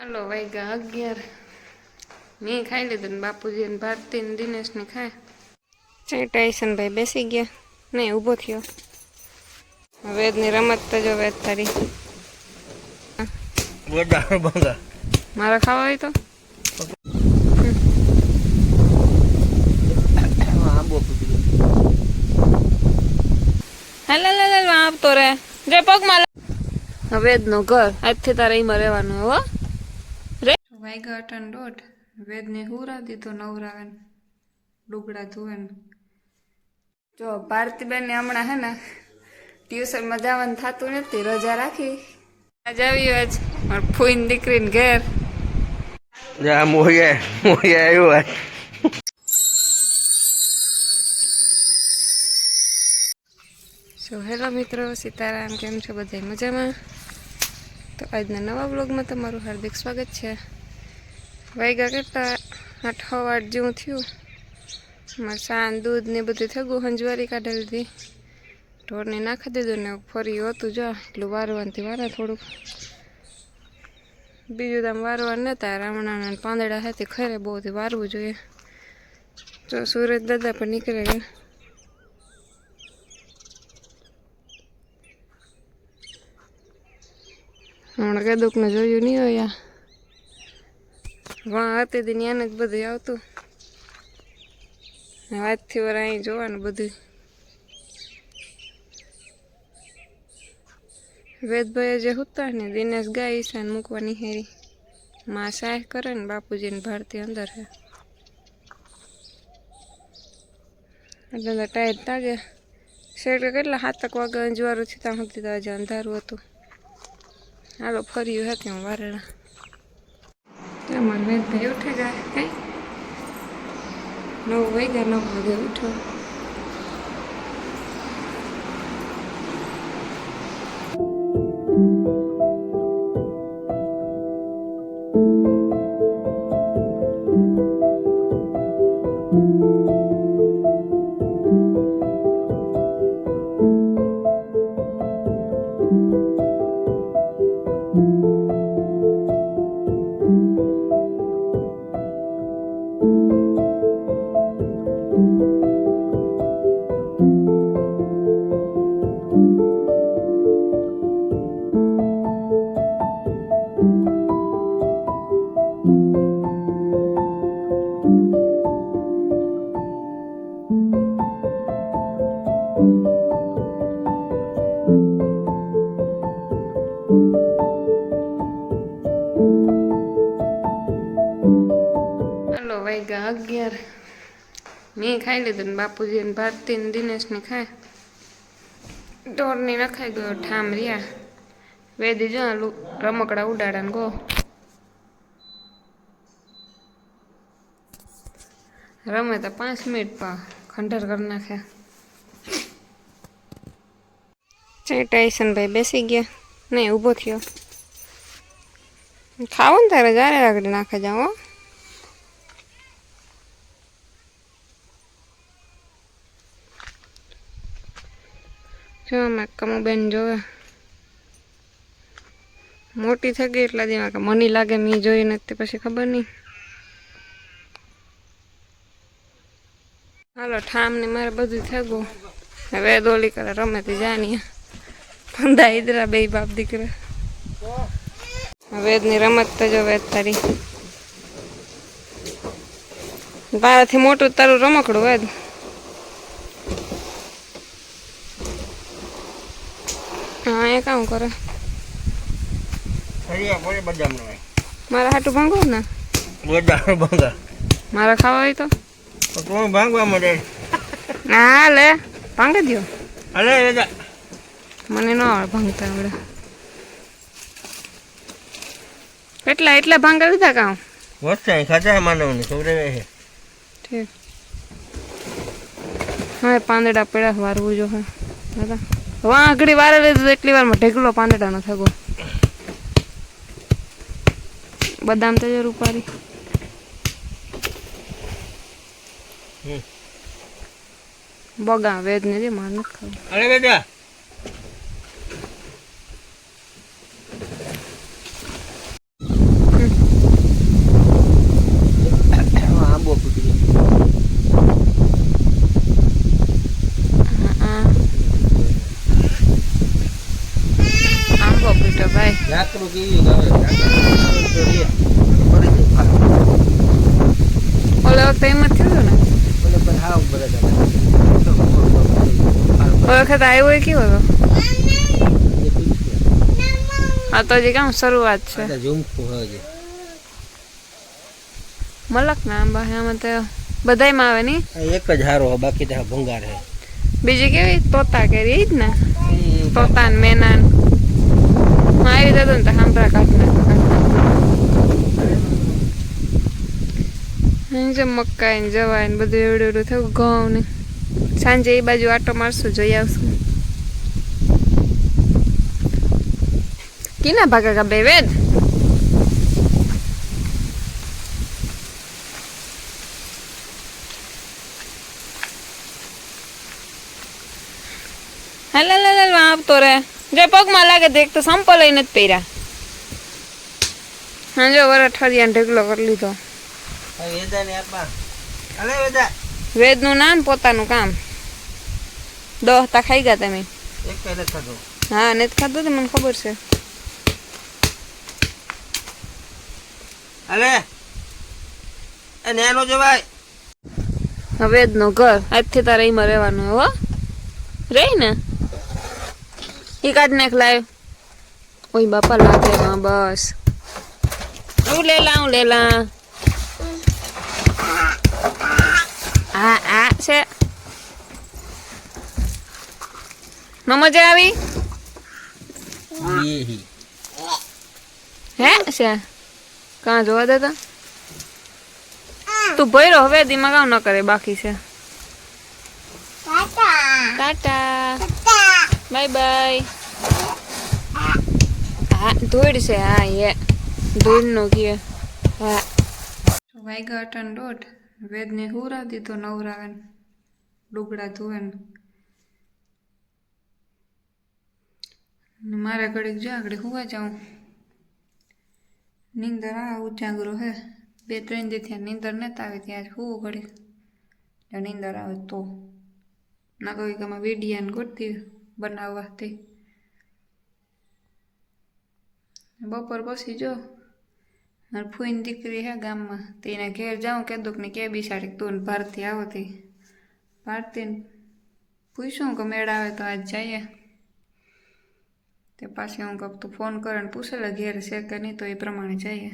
હાલો વાગ્યા અગિયાર. મેં ખાઈ લીધું ને બાપુજી ને ભારતી ને દિનેશ ને ખાય ટાઈસનભાઈ બેસી ગયા. નહીં ઊભો થયો. વેદની રમત તો જો વેદ તારી. મારા મારે ખાવા હોય તો? હાલ હાલ હાલ હાલ, આપતો રે જે પગમાં વેદનું ઘર. આજથી તારે એમાં રહેવાનું હો. વાગ્યા અટન દોઢ વેદને હુરા દીધો નવરાવે ને ડુગડા ધોવે જો ભારતીબેન ને હમણાં હે ને ટ્યુશનમાં જવાનું થતું નથી રજા રાખી. આજ આવી આજ મારા ફૂઈન દીકરીને ઘેર. જા મોયા મોયા આવ્યો. સો હેલો મિત્રો સીતારામ કેમ છો બધા મજામાં? તો આજના નવા બ્લોગમાં તમારું હાર્દિક સ્વાગત છે. વાગ્યા કરતા આઠ આઠ જેવું થયું. મારે સાન દૂધ ને બધું થયું હંજવારી કાઢી લીધી ઢોરને નાખી દીધું ને ફરી હોતું જો, એટલું વારવાનથી વારા થોડુંક. બીજું તો વારવા નતા રામણાના પાંદડા હતી ખરે બહુથી વારવું જોઈએ. તો સુરત દાદા પણ નીકળે ગયા હમણાં કદુકને જોયું નહીં હોય આ. વાં હતી દી ત્યાં જ બધું આવતું. વાતથી વાર અહીં જોવાનું બધું વેદભાઈએ જે હુતા ને દિનેશ ગાય ઈશાન મૂકવાની હેરી. માં સાહ કરે ને બાપુજીને ભારતી અંદર હે. એટલે અંદર ટાયર તાગે. શેઠ કેટલા સાતક વાગે અંજવારું છે ત્યાં સુધી તો આજે અંધારું હતું. હાલો, ફર્યું હે ત્યાં વારણા. અમારે વેદભાઈ ઉઠે જાય કઈ નવ વાગ્યા નવ વાગે ઉઠો હાલો મેં ખાઈ લીધું ને બાપુજી ને ભારતી ને દિનેશ ને ખાય. ઢોરની નખાઈ ગયો, ઠામ રહ્યા. વેદી જો રમકડા ઉડાડા ને ગો. રમે તો પાંચ મિનિટ પા ખંડર કરી નાખે. છે ટાઈસનભાઈ બેસી ગયા. નહીં, ઊભો થયો. ખાવો ને તારે જારે આગળ નાખે જાઓ જો અમે જોવે. મોટી થઈ ગઈ એટલા કે મની લાગે મેં જોઈ નથી, પછી ખબર નહીં. હાલો, ઠામ ને મારે બધું થઈ ગયું. હવે દોલી કરે, રમે તે જાણીએ પંદા ઈદરા બે બાપ દીકરા. વેદની રમત તો જો વેદ તારી તારાથી મોટું તારું રમકડું વેદ હા એ કામ કરે. મારા હાટું ભાંગો ને? બધા ભંગા. મારા ખાવા હોય તો? તો તું ભાંગવા મળે ના લે ભાંગી દો અલે મને ન આવડે ભાંગતા આવડે. કેટલા એટલા ભાંગા લીધા કામ? વસ્તા ખાતા માનવની ખબર છે. ઠીક. હા પાંદડા પેડા વારવું જો હા દાદા વાં આગળ વારે લીધું એટલી વારમાં ઢેકલો પાંદડાનો થગો. બદામ તો જરૂર પાડી. બગા વેદ ને માર નથી ખાવું દાદા બેટો ભાઈ ઝાકરું કેવી આવે ઝાકરું તો રે. ફરી જાય ફાટ. ઓલા વખતે એમ જ થયું હતું ને બોલે પણ હાવ બરાબર. તો મોટો ફરી જાય. ફાટ. ઓલા વખતે આવ્યો એ કેવો હતો. આ તો હજી કેમ શરૂઆત છે. મલક ના આંબા આમાં તો બધાયમાં આવે નહીં એક જ હારો બાકી તો ભંગાર હે. બીજી કેવી તોતા કેરી જ ને? તોતા ને મેના આવી જતો ને તો હાંભળા કાઢ નાખો મકાઈ ને જવાય ને બધું એવડું એવડું થયું ઘઉં ને સાંજે એ બાજુ આટો મારશું જોઈ આવશું. કીના ભાગા કા બે વેદ? હાલ હાલ આવતો રે જે પગમાં લાગે તો એક તો સંપો લઈને જ પહેર્યા. હા જો વર અઠવાડિયા ઢગલો કરી લીધો. વેદ. નું નામ પોતાનું કામ. દહ તા ખાઈ ગયા તમે? એક હા ને ખાધું તો મને ખબર છે. અલે નેનો જવાય. હવે વેદનું ઘર આજથી તારે એમાં રહેવાનું હો. રે ને? એ કાઢ નાખ લાવ ઓય બાપા લાગે માં બસ. હું લેલા હું લેલા. આ આ છે. ન મજા આવી? હે? છે કાં જોવા દેતા? તું ભયરો હવે દિમાગ આવ ન કરે બાકી છે. ટાટા. Bye bye. હા ધૂળ છે હા એ. ધૂળનું કીએ હા. વાગ્યા અટન દોઢ વેદને હુરા દીધો નવરાવે ડુગડા ધોવે ને ને મારે ઘડીક જો આગળ હુવા જાઉં. નીંદર આ ઉજાગરો હે. બે ત્રણ દી થયા નીંદર નતા આવે, ત્યાં જ ઘડીક. જો નીંદર આવે તો. ના કોઈ કે આમાં વિડિયાને ગોતતી બનાવવાથી બપોર પછી જો મારી ફૂઈની દીકરી હે ગામમાં, તે ઘેર જાઉં કે દુઃખ ને કે બિસાડી તું ને ભારતી આવો તે ભારતીને પૂછ્યું કે મેળ આવે તો આજ જઈએ. તે પાછી હું કહું તું ફોન કરે ને પૂછેલા ઘેર છે કે નહીં, તો એ પ્રમાણે જઈએ.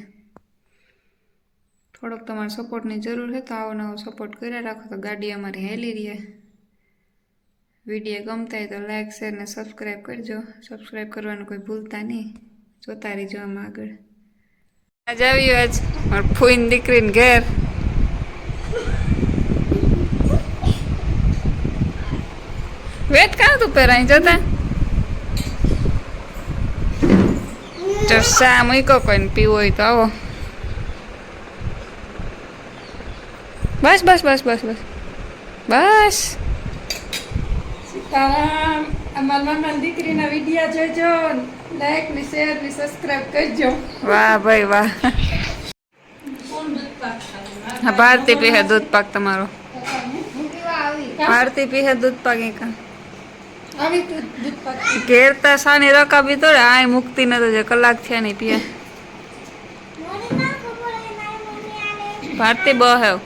થોડોક તમારે સપોર્ટની જરૂર છે, તો આવો નવો સપોર્ટ કર્યા રાખો, તો ગાડી અમારી હેલી રહે. વીડિયો ગમતા હોય તો લાઈક શેર ને સબસ્ક્રાઈબ કરજો. સબસ્ક્રાઈબ કરવાનું કોઈ ભૂલતા નહીં. જોતા રહીજો આમાં આગળ. આજ આવ્યું આજ મારી ફૂઈન દીકરીને ઘેર. વેટ કાં તું પહેરાય જોતા? જો શા મૂકો કોઈને પીવું હોય તો આવો બસ બસ બસ બસ બસ બસ સીતારામ અમારા નાના દીકરીના વિડિયા જોજો લાઈક ને શેર ને સબસ્ક્રાઇબ કરજો વાહ ભાઈ વાહ હા ભારતી પીહે દૂધ પાક તમારો ભારતી પીહે દૂધ પાક એક તું પાક. સાની રકાબી તોડે આ મુક્તિ નતો જે કલાક થયા નહીં પીએ ભારતી બહેવ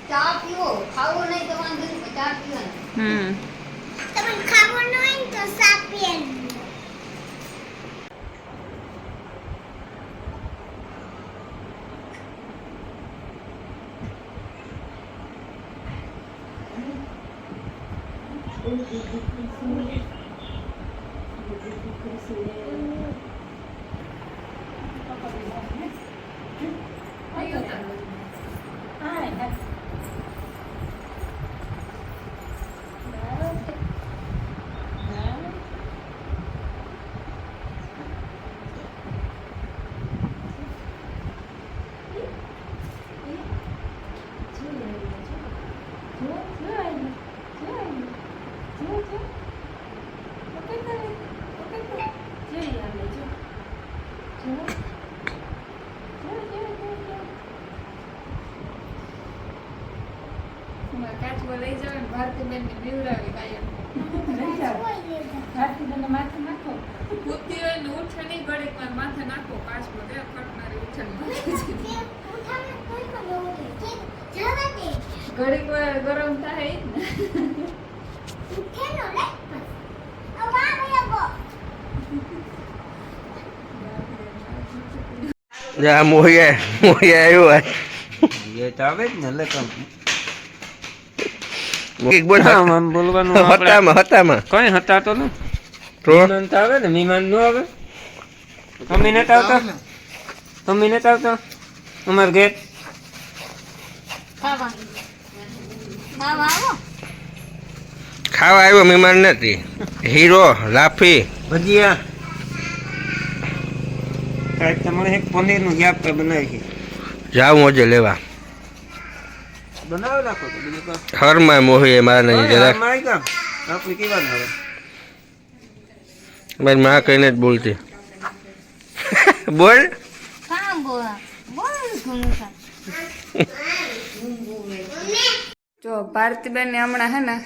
હમ ખાવો નહીં તો વાંધો નહીં પણ ચા પીવાની હમ તમે ખાવો ન હોય ને તો ચા પીવાની કાચમાં લઈ જાવ ભારતી ને માથે માથે ઉઠે નહીં ઘડીક વાર માથે નાખો કાચમાં દે ફટનારી ઉઠે ગરમ થાય. જા મોહિયા મોહિયા આવ્યો એ તો આવે જ ને આમ આમ બોલવાનું આપણે. હતામાં હતામાં કઈ હતા તો ને? મહેમાન તો આવે ને? મહેમાન નો આવે? તમે નતા આવતા? મમ્મી નતા આવતા? અમાર ઘેર? ખાવા. આવ્યો મહેમાન નથી. હીરો લાફી. ભજીયા. કાંઈક તમારે એક પનીરનું યાપ બનાવી છે. જાઉં લેવા. બનાવી નાખો તો બીજું હરમાં મોહીએ મારા નહીં હવે જરાક. આમાં આવી ગયા. આપણે કેવાનું હવે. મારી માં કહીને જ બોલતી. બોલ. જો ભારતીબેન ને હમણાં હે ને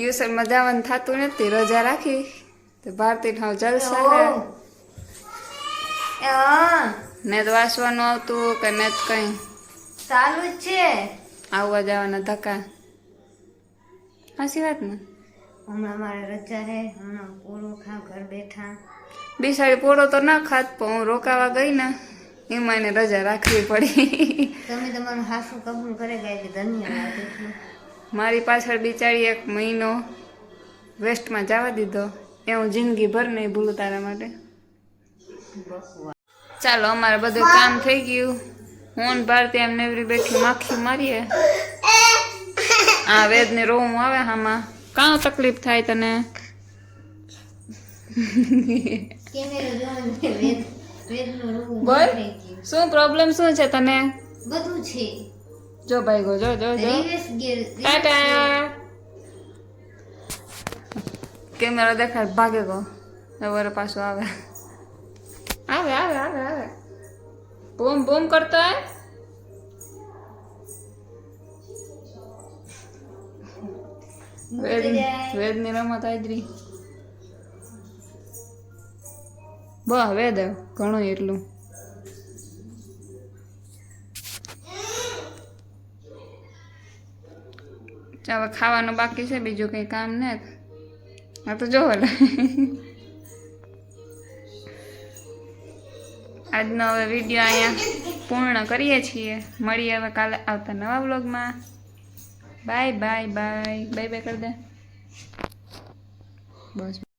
ટ્યુશનમાં મજામાં થતું નથી રજા રાખી. તો ભારતી ઠાવ જલસા ને તો વાંચવાનું આવતું કે ને કઈ. સારું છે. આવવા જવાના ધક્કા. હાસી વાત ને? હમણાં મારે રજા હે હમણાં પૂરું ખા ઘર બેઠા. બિસાડી પોળો તો ના ખાત પણ હું રોકાવા ગઈ ને એમાં એને રજા રાખવી પડી. તમે તમારું હાસું કબૂલ કરે ગયા કે ધન્યવાદ મારી પાછળ બિચારી એક મહિનો વેસ્ટમાં જવા દીધો. એ હું જિંદગીભર નહીં ભૂલું તારા માટે. ચાલો અમારે બધું કામ થઈ ગયું. હું ભારતી એમ નેવરી બેઠી માખી મારીએ. આ વેદને રોવું આવે આમાં. કાં તકલીફ થાય તને? બોલ. શું પ્રોબ્લેમ શું છે તને? બધું છે. જો ભાઈ ગો જો જો જો. ટાટા. કેમેરો દેખાય ભાગે ગો. હવે પાછો આવે. આવે આવે આવે આવે. બૂમ બૂમ કરતો હે. વેદ વેદની રમત આદરી. બ વેદ ઘણું એટલું. ચાલો ખાવાનું બાકી છે, બીજું કંઈ કામ ને? હા તો જો લે આજનો હવે વીડિયો અહીંયા પૂર્ણ કરીએ છીએ. મળીએ હવે કાલે આવતા નવા વ્લોગમાં. Bye bye bye bye bye કરી દે બસ.